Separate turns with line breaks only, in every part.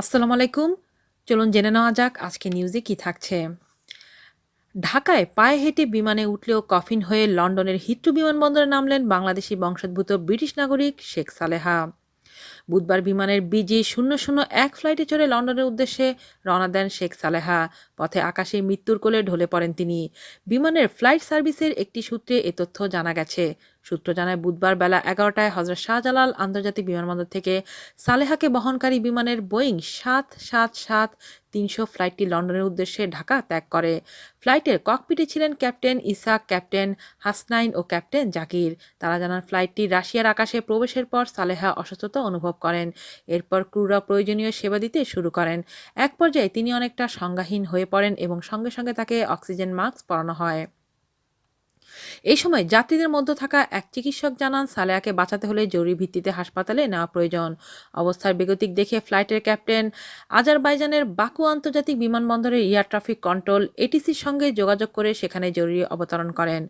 আসসালামু আলাইকুম। চলুন জেনে নেওয়া যাক আজকে নিউজে কি থাকছে। ঢাকায় পায়ে হেঁটে বিমানে উঠলেও কফিন হয়ে লন্ডনের হিত্রু বিমানবন্দরে নামলেন বাংলাদেশি বংশোদ্ভূত ব্রিটিশ নাগরিক শেখ সালেহা। বুধবার বিমানের বিজি শূন্য শূন্য এক ফ্লাইটে চড়ে লন্ডনের উদ্দেশ্যে রওনা দেন শেখ সালেহা। পথে আকাশে মৃত্যুর কোলে ঢলে পড়েন তিনি। বিমানের ফ্লাইট সার্ভিসের একটি সূত্রে এ তথ্য জানা গেছে। সূত্র জানায়, বুধবার বেলা এগারোটায় হজরত শাহজালাল আন্তর্জাতিক বিমানবন্দর থেকে সালেহাকে বহনকারী বিমানের বোয়িং সাত সাত সাত তিনশো ফ্লাইটটি লন্ডনের উদ্দেশ্যে ঢাকা ত্যাগ করে। ফ্লাইটের ককপিটে ছিলেন ক্যাপ্টেন ইসাক, ক্যাপ্টেন হাসনাইন ও ক্যাপ্টেন জাকির। তারা জানান, ফ্লাইটটি রাশিয়ার আকাশে প্রবেশের পর সালেহা অসুস্থতা অনুভব করেন। এরপর ক্রুরা প্রয়োজনীয় সেবা দিতে শুরু করেন। এক পর্যায়ে তিনি অনেকটা সংজ্ঞাহীন হয়ে পড়েন এবং সঙ্গে সঙ্গে তাকে অক্সিজেন মাস্ক পরানো হয়। এই সময় যাত্রীদের মধ্যে থাকা এক চিকিৎসক জানান, সালেয়াকে বাঁচাতে হলে জরুরি ভিত্তিতে হাসপাতালে নেওয়া প্রয়োজন। অবস্থার বেগতিক দেখে ফ্লাইটের ক্যাপ্টেন আজারবাইজানের বাকু আন্তর্জাতিক বিমানবন্দরের এয়ার ট্রাফিক কন্ট্রোল, এটিসির সঙ্গে যোগাযোগ করে সেখানে জরুরি অবতরণ করেন।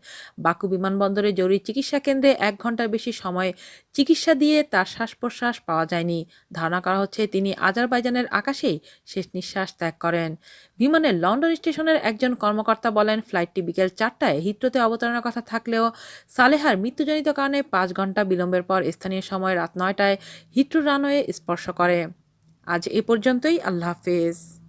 বাকু বিমানবন্দরে জরুরি চিকিৎসা কেন্দ্রে এক ঘণ্টার বেশি সময় চিকিৎসা দিয়ে তার শ্বাস প্রশ্বাস পাওয়া যায়নি। ধারণা করা হচ্ছে তিনি আজারবাইজানের আকাশেই শেষ নিঃশ্বাস ত্যাগ করেন। বিমানের লন্ডন স্টেশনের একজন কর্মকর্তা বলেন, ফ্লাইটটি বিকেল চারটায় হিত্রোতে অবতরণের কথা থাকলেও সালেহার মৃত্যুজনিত কারণে পাঁচ ঘণ্টা বিলম্বের পর স্থানীয় সময় রাত নয়টায় হিট্রু রানওয়ে স্পর্শ করে। আজ এ পর্যন্তই, আল্লাহ হাফেজ।